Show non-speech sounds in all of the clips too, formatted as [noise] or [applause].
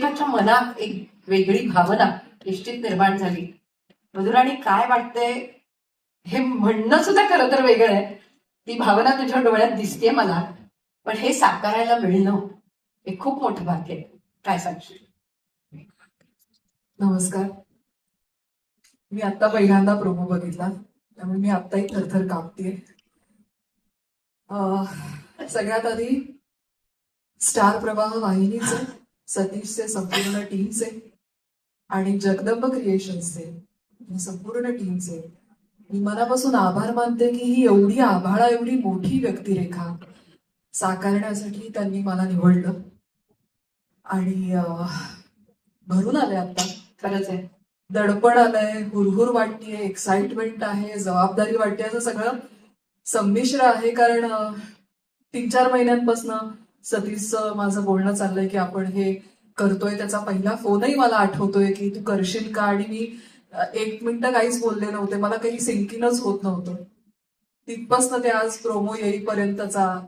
प्रत्येकाच्या मनात एक वेगळी भावना निश्चित निर्माण झाली. मधुराणी काय वाटतंय हे म्हणणं सुद्धा खरं तर वेगळं आहे. ती भावना तुझ्या डोळ्यात दिसते मला पण हे साकारायला मिळणं हे खूप मोठं भाग्य आहे. काय सांगशील? नमस्कार. मी आता पहिल्यांदा प्रोमो बघितला त्यामुळे मी आत्ताही थरथर कापते सगळ्यात आधी स्टार प्रवाह वाहिनीचं. सतीशचे संपूर्ण टीमचे आणि जगदंब क्रिएशन्सचे संपूर्ण टीमचे मी मनापासून आभार मानते की ही एवढी आभाळा एवढी मोठी व्यक्तिरेखा साकारण्यासाठी त्यांनी मला निवडलं. आणि भरून आले आता. खरंच आहे. दडपण आलंय हुरहुर वाटतीये एक्साइटमेंट आहे जबाबदारी वाटते. असं सगळं संमिश्र आहे कारण तीन चार महिन्यांपासून सतीशचं माझं बोलणं चाललंय की आपण हे करतोय. त्याचा पहिला फोनही मला आठवतोय की तू करशील का? आणि मी एक मिनिटं काहीच बोलले नव्हते. मला काही सिंकिनच होत नव्हतं. तिथपासनं ते आज प्रोमो येईपर्यंतचा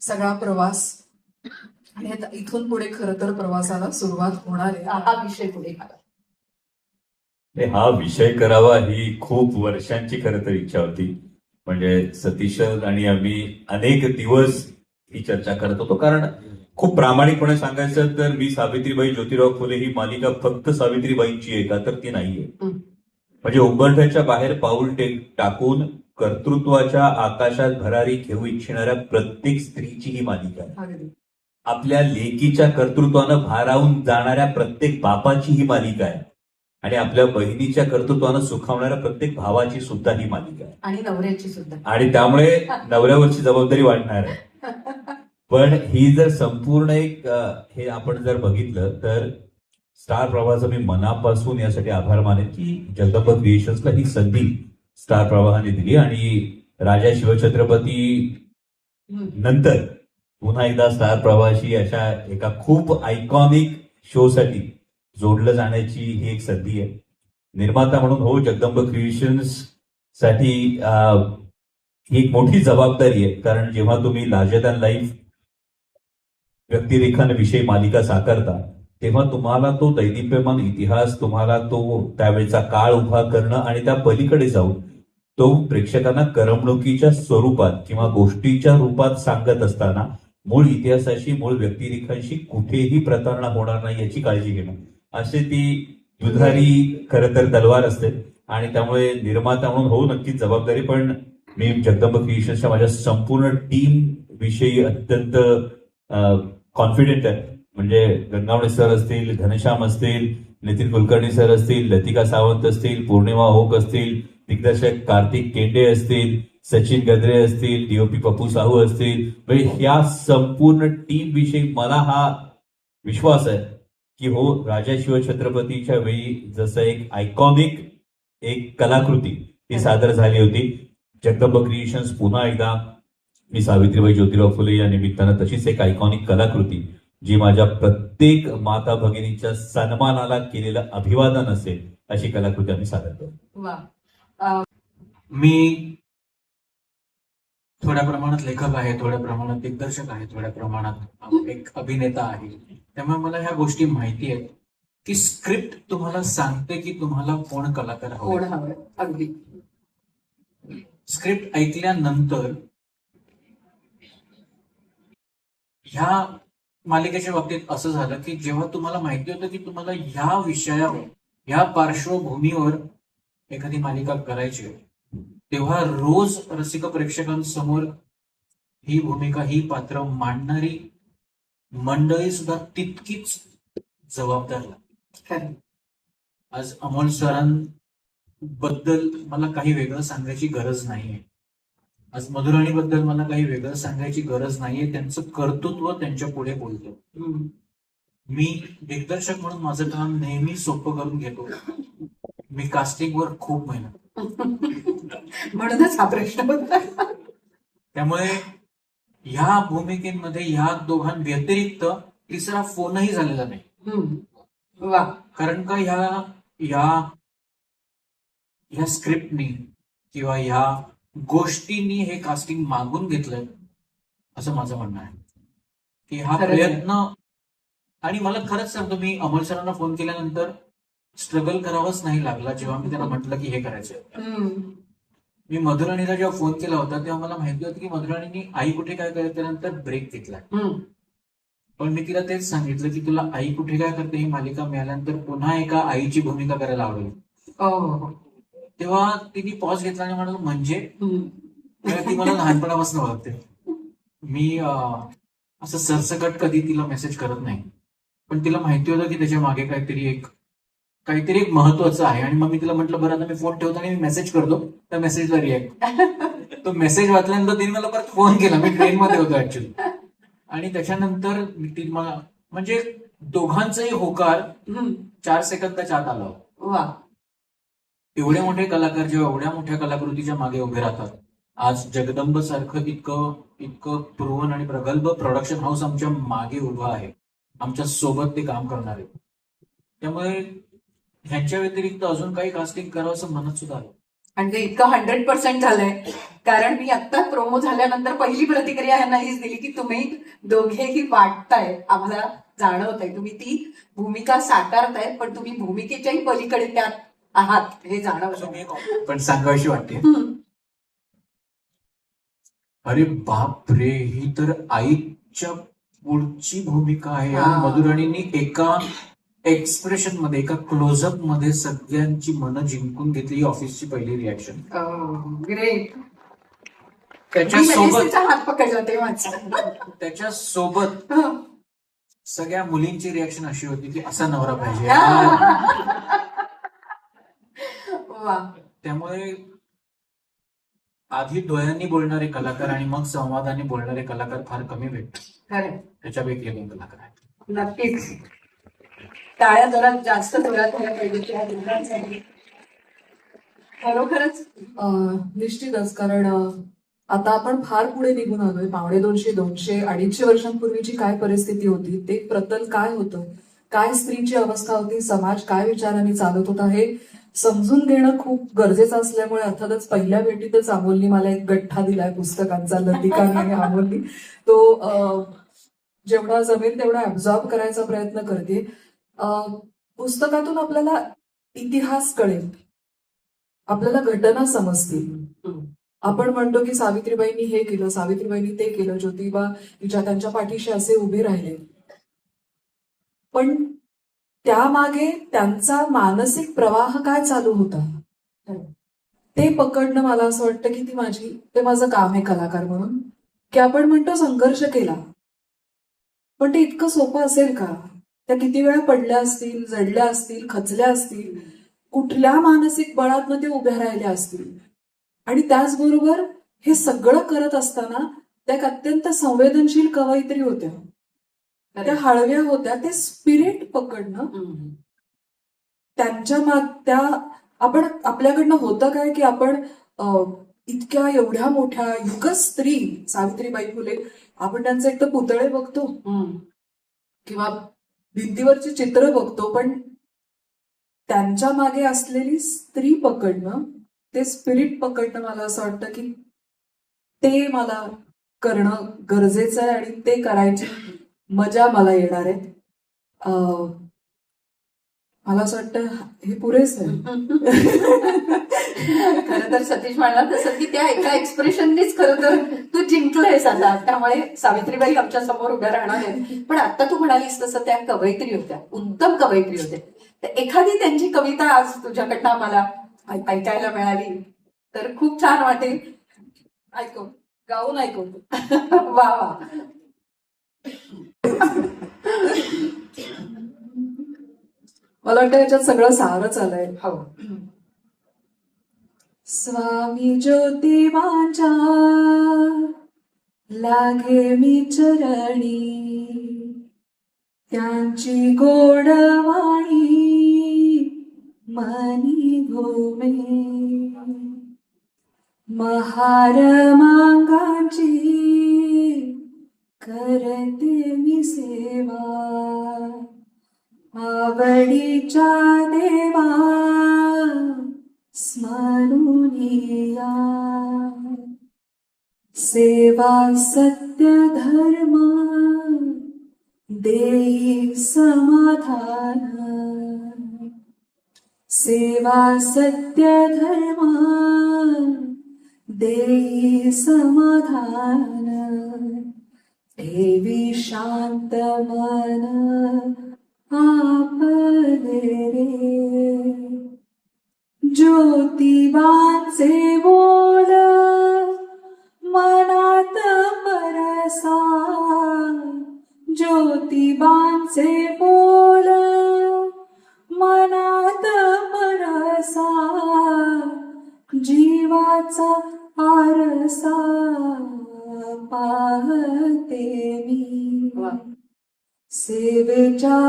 सगळा प्रवास. आणि आता इथून पुढे खर तर प्रवासाला सुरुवात होणार आहे. हा विषय पुढे घाला. हा विषय करावा ही खूप वर्षांची खरं तर इच्छा होती. म्हणजे सतीश आणि आम्ही अनेक दिवस ही चर्चा करत होतो. कारण खूप प्रामाणिकपणे सांगायचं तर मी सावित्रीबाई ज्योतिराव फुले ही मालिका फक्त सावित्रीबाईंची आहे का? तर ती नाहीये. म्हणजे उंबरठ्याच्या बाहेर पाऊल टेक टाकून कर्तृत्वाच्या आकाशात भरारी घेऊ इच्छिणाऱ्या प्रत्येक स्त्रीची ही मालिका आहे. आपल्या लेकीच्या कर्तृत्वानं भारावून जाणाऱ्या प्रत्येक बापाची ही मालिका आहे. आणि आपल्या बहिणीच्या कर्तृत्वानं सुखावणाऱ्या प्रत्येक भावाची सुद्धा ही मालिका आहे. आणि नवऱ्याची सुद्धा. आणि त्यामुळे नवऱ्यावरची जबाबदारी वाढणार आहे. पण ही जर संपूर्ण एक हे आपण जर बघितलं तर स्टार प्रवाहाचा मी मनापासून यासाठी आभार मानेन की जगदंब क्रिएशन्सला ही संधी स्टार प्रवाहाने दिली आणि राजा शिवछत्रपती नंतर पुन्हा एकदा स्टार प्रवाहाशी अशा एका खूप आयकॉनिक शो साठी जोडलं जाण्याची ही एक संधी आहे. निर्माता म्हणून हो जगदंब क्रिएशन्ससाठी ही एक मोठी जबाबदारी आहे. कारण जेव्हा तुम्ही लार्जर दॅन लाईफ व्यक्तिरेखांविषयी मालिका साकारता तेव्हा तुम्हाला तो दैदिप्यमान इतिहास तुम्हाला तो त्यावेळेचा काळ उभा करणं आणि त्या पलीकडे जाऊन तो प्रेक्षकांना करमणुकीच्या स्वरूपात किंवा गोष्टीच्या रूपात सांगत असताना मूळ इतिहासाशी मूळ व्यक्तिरेखांशी कुठेही प्रतारणा होणार नाही याची काळजी घेणं. असे ती दुधारी खरं तर तलवार असते आणि त्यामुळे निर्माता म्हणून होऊ नक्कीच जबाबदारी पण मी जगदंब क्रिएशन्सच्या माझ्या संपूर्ण टीम विषयी अत्यंत कॉन्फिडेंट आहे. म्हणजे गंगावणे सर असतील घनश्याम असतील नितीन कुलकर्णी सर असतील लतिका सावंत असतील पौर्णिमा ओक असतील दिग्दर्शक कार्तिक केंडे असतील सचिन गद्रे असतील डीओपी पप्पू साहू असतील. म्हणजे ह्या संपूर्ण टीम विषयी मला हा विश्वास आहे की हो राजा शिवछत्रपतीच्या वेळी जसं एक आयकॉनिक एक कलाकृती ती सादर झाली होती. जगदंब क्रिएशन्स पुन्हा एकदा मी सावित्रीबाई ज्योतिराव फुले या निमित्तानं तशीच एक आयकॉनिक कलाकृती जी माझ्या प्रत्येक माता भगिनीच्या सन्मानाला केलेलं अभिवादन असेल अशी कलाकृती आम्ही सादर करू वा. मी थोड्या प्रमाणात लेखक आहे थोड्या प्रमाणात दिग्दर्शक आहे थोड्या प्रमाणात एक अभिनेता आहे. त्यामुळे मला ह्या गोष्टी माहिती आहेत. की स्क्रिप्ट तुम्हाला सांगते की तुम्हाला कोण कलाकार हवं अगदी. स्क्रिप्ट ऐकल्यानंतर ह्या मालिकेच्या बाबतीत असं झालं की जेव्हा तुम्हाला माहिती होतं की तुम्हाला ह्या विषयावर ह्या पार्श्वभूमीवर एखादी मालिका करायची तेव्हा रोज रसिक प्रेक्षकांसमोर ही भूमिका ही पात्र मांडणारी मंडळी सुद्धा तितकीच जबाबदार लागते आज अमोल सरांबद्दल मला काही वेगळं सांगायची गरज नाहीये. आज मधुराणीबद्दल मला काही वेगळं सांगायची गरज नाहीये. त्यांचं कर्तृत्व त्यांच्या पुढे बोलतं. मी दिग्दर्शक म्हणून माझं काम नेहमी सोपं करून घेतो. मी कास्टिंगवर खूप मेहनत म्हणूनच हा प्रश्न होता. त्यामुळे ह्या भूमिकेमध्ये ह्या दोघांव्यतिरिक्त तिसरा फोनही झालेला नाही. वा. कारण का ह्या ह्या ह्या स्क्रिप्टनी किंवा ह्या गोष्टींनी हे कास्टिंग मागून घेतलंय असं माझं म्हणणं आहे की हा. प्रयत्न आणि मला खरंच सांगतो मी अमोल सरांना फोन केल्यानंतर स्ट्रगल करावंच नाही लागला जेव्हा मी त्यांना म्हटलं की हे करायचं. मी मधुराणीला जेव्हा फोन केला होता तेव्हा मला माहिती होतं की मधुराणीने आई कुठे काय करते त्यानंतर ब्रेक घेतला. पण मी तिला तेच सांगितलं की तुला आई कुठे काय करते ही मालिका मिळाल्यानंतर पुन्हा एका आईची भूमिका करायला आवडेल हो, हो, हो. तेव्हा तिने पॉज घेतला आणि म्हणाल म्हणजे? ती मला लहानपणापासून ओळखते. मी असं सरसकट कधी तिला मेसेज करत नाही. पण तिला माहिती होतं की त्याच्यामागे काहीतरी एक काहीतरी एक महत्वाचं आहे. आणि मग मी तिला म्हटलं बरं आता मी फोन ठेवतो आणि मी मेसेज करतो. त्या मेसेजला रिॲक्ट तो मेसेज वाचल्यानंतर तिने मला परत फोन केला. मी ट्रेनमध्ये होतो ऍक्च्युली आणि त्याच्यानंतर मी ती मला म्हणजे दोघांचाही होकार. चार सेकंदाच्या आत आला. वा. एवढे मोठे कलाकार जेव्हा एवढ्या मोठ्या कलाकृतीच्या मागे उभे राहतात आज जगदंब सारखं इतकं इतकं प्रुवन आणि प्रगल्भ प्रोडक्शन हाऊस आमच्या मागे उभं आहे. आमच्यासोबत ते काम करणार आहे त्यामुळे ह्यांच्या व्यतिरिक्त अजून काही कास्टिंग करावं असं म्हणत सुद्धा आलं आणि ते इतकं हंड्रेड पर्सेंट झालंय. कारण मी आत्ता प्रोमो झाल्यानंतर पहिली प्रतिक्रिया ह्यांना हीच दिली की तुम्ही दोघेही वाटताय आम्हाला जाणवत आहे तुम्ही ती भूमिका साकारताय पण तुम्ही भूमिकेच्याही पलीकडे त्यात आहात हे एक पण सांगावीशी वाटते. अरे बाप रे ही तर आईच्या पुढची भूमिका आहे. हा. मधुराणींनी एका एक्सप्रेशनमध्ये एका क्लोजअपमध्ये सगळ्यांची मनं जिंकून घेतली ही ऑफिसची पहिली रिॲक्शन ग्रेट त्याच्यासोबत हात पकडला तेव्हाच. त्याच्या सोबत हं. सगळ्या मुलींची रिॲक्शन अशी होती की असा नवरा पाहिजे. वा त्यामुळे आधी डोळ्यांनी बोलणारे कलाकार आणि मग संवादाने बोलणारे कलाकार फार कमी भेटतात. खरं. त्याच्यापैकी हे दोन कलाकार आहेत. नक्कीच. टाळ्या जोरात जास्त जोरात व्हायला पाहिजे त्या दोघांसाठी. खरोखरच? अं, निश्चितच. कारण अं, आता आपण फार पुढे निघून आलोय. पावणे दोनशे दोनशे अडीचशे वर्षांपूर्वीची काय परिस्थिती होती? ते प्रतल काय होतं? काय स्त्रीची अवस्था होती? समाज काय विचारांनी चालत होता? हे समजून घेणं खूप गरजेचं असल्यामुळे अर्थातच पहिल्या भेटीतच अमोलनी मला एक गठ्ठा दिलाय पुस्तकांचा लतिकाने आणि अमोलनी तो जेवढा जमेल तेवढा ऍब्झॉर्ब करायचा प्रयत्न करते. पुस्तकातून आपल्याला इतिहास कळेल. आपल्याला घटना समजतील. आपण म्हणतो की सावित्रीबाईंनी हे केलं सावित्रीबाईंनी ते केलं ज्योतिबा तिच्या त्यांच्या पाठीशी असे उभे राहिले. पण त्यामागे त्यांचा मानसिक प्रवाह काय चालू होता? ते पकडणं मला असं वाटतं की ती माझी ते माझं काम आहे कलाकार म्हणून. की आपण म्हणतो संघर्ष केला. पण ते इतकं सोपं असेल का? त्या किती वेळा पडल्या असतील जडल्या असतील खचल्या असतील? कुठल्या मानसिक बळातनं ते उभ्या राहिल्या असतील? आणि त्याचबरोबर हे सगळं करत असताना त्या एक अत्यंत संवेदनशील कवयित्री होत्या. त्या हळव्या होत्या ते स्पिरिट पकडणं. त्यांच्या माग त्या आपण आपल्याकडनं होतं काय की आपण इतक्या एवढ्या मोठ्या युग स्त्री सावित्रीबाई फुले आपण त्यांचे एक तर पुतळे बघतो. किंवा भिंतीवरची चित्र बघतो पण त्यांच्या मागे असलेली स्त्री पकडणं ते स्पिरिट पकडणं मला असं वाटतं की ते मला करणं गरजेचं आहे आणि ते करायची मजा मला येणार आहे. मला असं वाटतं हे पुरेच आहे. [laughs] खरं तर सतीश म्हणला तसं की त्या एका एक्सप्रेशननीच खरं तर तू जिंकलंयस आता. त्यामुळे सावित्रीबाई आमच्यासमोर उभ्या राहणार आहेत. पण आता तू म्हणालीस तसं त्या कवयित्री होत्या. उत्तम कवयित्री होत्या तर एखादी त्यांची कविता आज तुझ्याकडनं आम्हाला ऐकायला मिळाली. तर खूप छान वाटेल. ऐकू. गाऊन ऐकून [laughs] वा वा. मला वाटतं याच्यात सगळं सारच आलंय. हो. स्वामी ज्योतिबांच्या लागे मी चरणी त्यांची गोडवाणी मनी घुमे महार मांगाची करते मी सेवा. आवडीच्या देवा स्मरुनिया सेवा सत्य धर्म देई समाधान. सेवा सत्य धर्म देई समाधान. देवी शांत मन आपले रे. ज्योतिबाचे बोल मन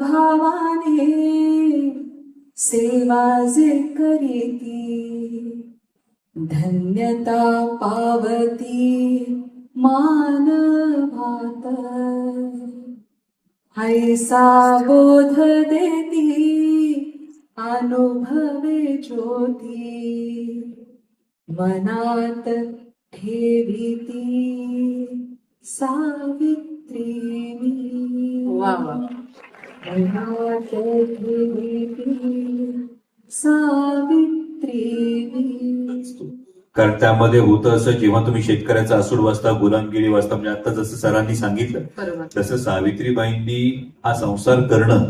भावाने सेवा जे करीती धन्यता पावती मानवात ऐसा बोध देती अनुभवे ज्योती मनात ठेविती सावित्री मी. वा वा. कारण त्यामध्ये होतं असं जेव्हा तुम्ही शेतकऱ्याचा असूड वाचता गुलामगिरी वाचता म्हणजे आता जसं सरांनी सांगितलं तसं सावित्रीबाईंनी हा संसार करणं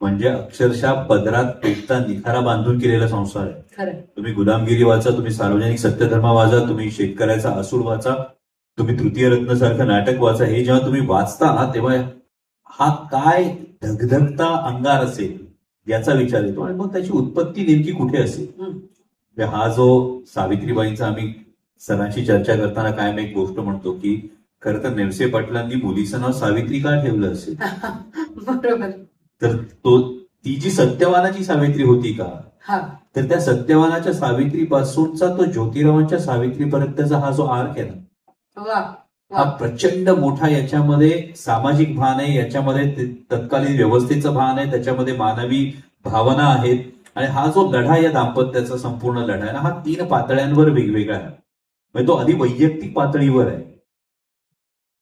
म्हणजे अक्षरशः पदरात पेटता निखारा बांधून केलेला संसार आहे. तुम्ही गुलामगिरी वाचा तुम्ही सार्वजनिक सत्यधर्म वाचा तुम्ही शेतकऱ्याचा असूड वाचा तुम्ही तृतीय रत्न सारखं नाटक वाचा. हे जेव्हा तुम्ही वाचता तेव्हा हा काय धगधगता अंगार असेल याचा विचार येतो. आणि मग त्याची उत्पत्ती नेमकी कुठे असेल. म्हणजे हा जो सावित्रीबाईंचा आम्ही सरांशी चर्चा करताना कायम एक गोष्ट म्हणतो की खरं तर नेवसे पाटलांनी मुलीचं नाव सावित्री का ठेवलं असेल? [laughs] बरोबर. तर तो ती जी सत्यवानाची सावित्री होती का? हा. तर त्या सत्यवानाच्या सावित्रीपासूनचा तो ज्योतिरावांच्या सावित्रीपर्यंतचा हा जो आर्क आहे ना हा प्रचंड मोठा याच्यामध्ये सामाजिक भान आहे याच्यामध्ये तत्कालीन व्यवस्थेचं भान आहे त्याच्यामध्ये मानवी भावना आहेत. आणि हा जो लढा या दाम्पत्याचा संपूर्ण लढा आहे ना हा तीन पातळ्यांवर वेगवेगळा आहे. म्हणजे तो आधी वैयक्तिक पातळीवर आहे.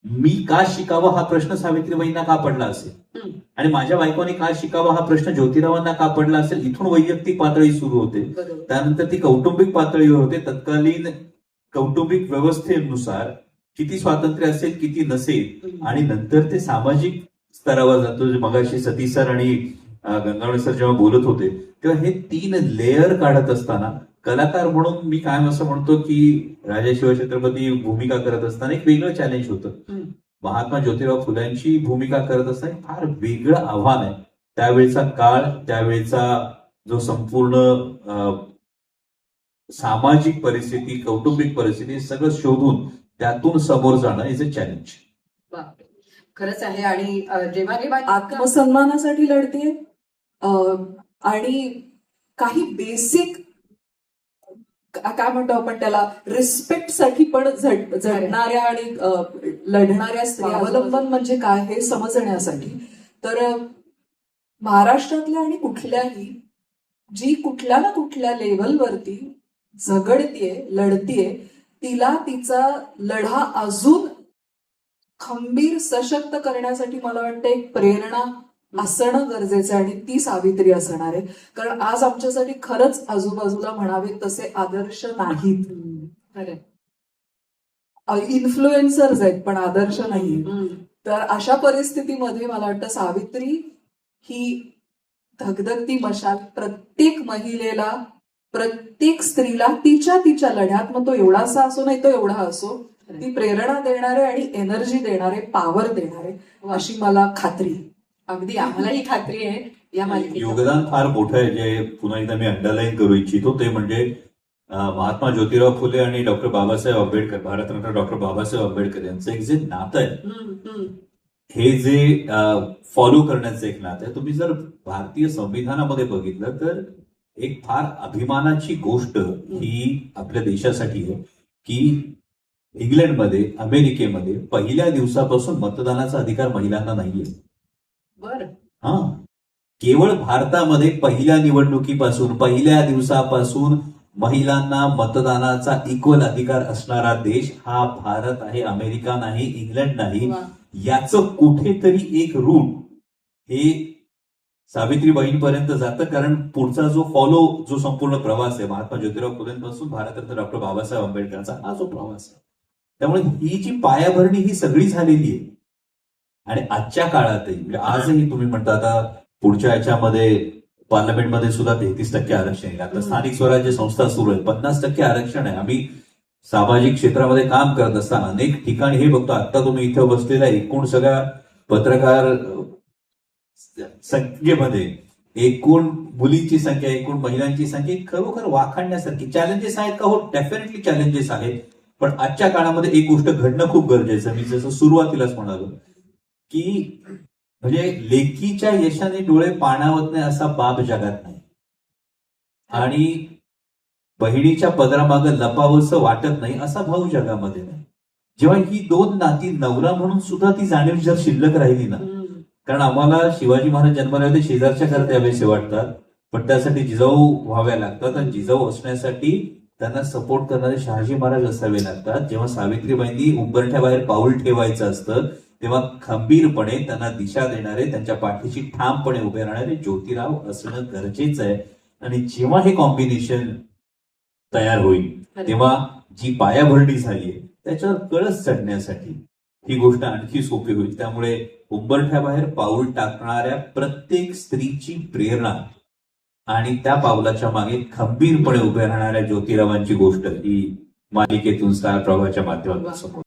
मी का शिकावं हा प्रश्न सावित्रीबाईंना का पडला असेल. आणि माझ्या बायकोने का शिकावा हा प्रश्न ज्योतिरावांना का पडला असेल? इथून वैयक्तिक पातळी सुरू होते. त्यानंतर ती कौटुंबिक पातळीवर होते. तत्कालीन कौटुंबिक व्यवस्थेनुसार किती स्वातंत्र्य असेल किती नसेल. आणि नंतर ते सामाजिक स्तरावर जातो. जे मगाशी सतीश सर आणि गंगावणे सर जेव्हा बोलत होते तेव्हा हे तीन लेअर काढत असताना कलाकार म्हणून मी कायम असं म्हणतो की राजा शिवछत्रपती भूमिका करत असताना एक वेगळं चॅलेंज होतं. महात्मा ज्योतिराव फुल्यांची भूमिका करत असताना फार वेगळं आव्हान आहे. त्यावेळचा काळ त्यावेळचा जो संपूर्ण सामाजिक परिस्थिती कौटुंबिक परिस्थिती हे सगळं शोधून त्यातून समोर जाणं इज अ चॅलेंज. खरंच आहे. आणि जेव्हा जेव्हा आत्मसन्मानासाठी लढते आणि काही बेसिक काय म्हणतो आपण त्याला? रिस्पेक्टसाठी पण झट झटणाऱ्या आणि लढणाऱ्या स्त्रिया अवलंबन म्हणजे काय हे समजण्यासाठी. तर महाराष्ट्रातल्या आणि कुठल्याही जी कुठल्या ना कुठल्या लेवलवरती झगडतीये लढतीये तिला तिचा लढा अजून खंबीर सशक्त करण्यासाठी मला वाटतं एक प्रेरणा असणं गरजेचं आहे आणि ती सावित्री असणार आहे कारण आज आमच्यासाठी खरंच आजूबाजूला म्हणावे तसे आदर्श नाहीत. इन्फ्लुएन्सर्स आहेत पण आदर्श हम्म. तर अशा परिस्थितीमध्ये मला वाटतं सावित्री ही धगधगती मशाल प्रत्येक महिलेला प्रत्येक स्त्रीला तिच्या तिच्या लढ्यात मग तो एवढासा असो नाही तो एवढा असो ती प्रेरणा देणारे आणि एनर्जी देणारे पॉवर देणारे अशी मला खात्री. अगदी आम्हालाही खात्री आहे या मालिकेत योगदान फार मोठं आहे जे पुन्हा एकदा मी अंडरलाईन करू इच्छितो ते म्हणजे महात्मा ज्योतिराव फुले आणि डॉक्टर बाबासाहेब आंबेडकर भारतरत्न डॉक्टर बाबासाहेब आंबेडकर यांचं एक जे नातं आहे. हे जे फॉलो करण्याचं एक नातं आहे तुम्ही जर भारतीय संविधानामध्ये बघितलं तर एक फार अभिमानाची गोष्ट ही आपल्या देशासाठी आहे की इंग्लंडमध्ये अमेरिकेमध्ये पहिल्या दिवसापासून मतदानाचा अधिकार महिलांना नाहीये. बरं. हा. केवळ भारतामध्ये पहिल्या निवडणुकीपासून पहिल्या दिवसापासून महिलांना मतदानाचा इक्वल अधिकार असणारा देश हा भारत आहे अमेरिका नाही इंग्लंड नाही. याचं कुठेतरी एक रूट हे सावित्रीबाईंपर्यंत जातं. कारण पुढचा जो फॉलो जो संपूर्ण प्रवास आहे महात्मा ज्योतिराव फुलेंपासून भारतरत्न डॉक्टर बाबासाहेब आंबेडकरांचा हा जो प्रवास आहे. त्यामुळे ही जी पायाभरणी ही सगळी झालेली आहे. आणि आजच्या काळातही म्हणजे आजही तुम्ही म्हणता आता पुढच्या याच्यामध्ये पार्लमेंटमध्ये सुद्धा तेहतीस टक्के आरक्षण आहे. आता स्थानिक स्वराज्य संस्था सुरू आहे पन्नास टक्के आरक्षण आहे. आम्ही सामाजिक क्षेत्रामध्ये काम करत असताना अनेक ठिकाणी हे बघतो आता तुम्ही इथं बसलेल्या एकूण सगळ्या पत्रकार संख्येमध्ये एकूण मुलींची संख्या एकूण महिलांची संख्या खरोखर वाखाणण्यासारखी चॅलेंजेस आहेत का? हो डेफिनेटली चॅलेंजेस आहेत. पण आजच्या काळामध्ये एक गोष्ट घडणं खूप गरजेचं मी जसं सुरुवातीलाच म्हणालो की म्हणजे लेकीच्या यशाने डोळे पाणावत नाही असा बाब जगात नाही. आणि बहिणीच्या पदरामागं लपावंसं वाटत नाही असा भाऊ जगामध्ये नाही. जेव्हा ही दोन नाती नवरा म्हणून सुद्धा ती जाणीव जर शिल्लक राहिली ना कारण आम्हाला शिवाजी महाराज जन्माला होते शेजारच्या घरात यावेळेसे वाटतात पण त्यासाठी जिजाऊ व्हाव्या लागतात आणि जिजाऊ असण्यासाठी त्यांना सपोर्ट करणारे शहाजी महाराज असावे लागतात. जेव्हा सावित्रीबाईंनी उंबरठ्याबाहेर पाऊल ठेवायचं असतं तेव्हा खंबीरपणे त्यांना दिशा देणारे त्यांच्या पाठीशी ठामपणे उभे राहणारे ज्योतिराव असणं गरजेचं आहे. आणि जेव्हा हे कॉम्बिनेशन तयार होईल तेव्हा जी पायाभरणी झाली आहे त्याच्यावर कळस चढण्यासाठी ही गोष्ट आणखी सोपी होईल. त्यामुळे उंबरठ्याबाहेर पाऊल टाकणाऱ्या प्रत्येक स्त्रीची प्रेरणा. आणि त्या पावलाच्या मागे खंबीरपणे उभे राहणाऱ्या ज्योतिरावांची गोष्ट ही मालिकेतून स्टार प्रवाहाच्या माध्यमातून समोर.